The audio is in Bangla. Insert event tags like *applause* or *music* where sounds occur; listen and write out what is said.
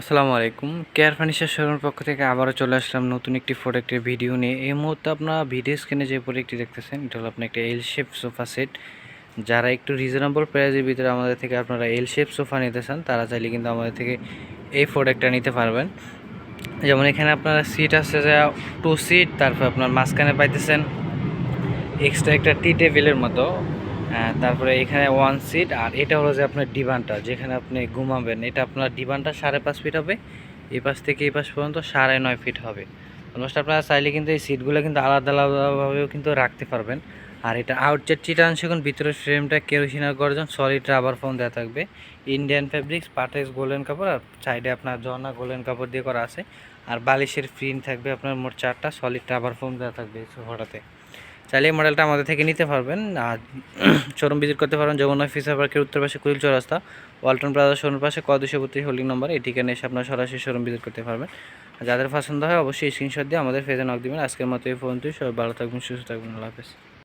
আসসালামু আলাইকুম। কেয়ার ফার্নিচার শোরুমের পক্ষ থেকে আবারও চলে আসলাম নতুন একটি প্রোডাক্টের ভিডিও নিয়ে। এই মুহূর্তে আপনারা ভিডিও স্ক্রিনে যে প্রোডাক্টটি দেখতেছেন, এটা হলো আপনার একটা এল শেপ সোফা সেট যারা একটু রিজনেবল প্রাইসের ভিতরে আমাদের থেকে আপনারা এল শেপ সোফা নিতে চান, তারা চাইলে কিন্তু আমাদের থেকে এই প্রোডাক্টটা নিতে পারবেন। যেমন এখানে আপনার সিট আছে যে টু সিট তারপর আপনার মাঝখানে পাইতেছেন এক্সট্রা একটা টি টেবিলের মতো। তারপরে এখানে ওয়ান সিট আর এটা হলো যে আপনার ডিভানটা যেখানে আপনি ঘুমাবেন। এটা আপনার ডিভানটা সাড়ে পাঁচ ফিট হবে, এই পাশ থেকে এই পাশ পর্যন্ত সাড়ে নয় ফিট হবে। অলমোস্ট আপনারা চাইলে কিন্তু এই সিটগুলো কিন্তু আলাদা আলাদাভাবেও কিন্তু রাখতে পারবেন। আর এটা আউটচেট চিটান সেগুন ভিতরের ফ্রেমটা কেরোসিনার গর্জন সলিড রাবার ফোম দেওয়া থাকবে। ইন্ডিয়ান ফেব্রিক্স পাটেক্স গোল্ডেন কাপড়, আর সাইডে আপনার জর্না গোল্ডেন কাপড় দিয়ে করা আছে। আর বালিশের প্রিন্ট থাকবে আপনার মোট চারটা সলিড রাবার ফোম দেওয়া থাকবে সোফাটাতে চাইলে এই মডেলটা আমাদের থেকে নিতে পারবেন। আর *clears throat* শোরুম ভিজিট করতে পারবেন যমুনা ফিসার পার্কের উত্তর পাশে কুইল চৌরাস্তা, ওয়ালটন প্লাজা শোরুম পাশে ক দুশো বত্রিশ হোল্ডিং নম্বর এই ঠিকানে এসে আপনার সরাসরি শোরুম ভিজিট করতে পারবেন। যাদের পছন্দ হয়, অবশ্যই স্ক্রিনশট দিয়ে আমাদের ফেজে নক দিবেন। আজকের মতো এই ফোনটি সবাই ভালো থাকবেন, সুস্থ থাকবেন। আল্লাহ হাফেজ।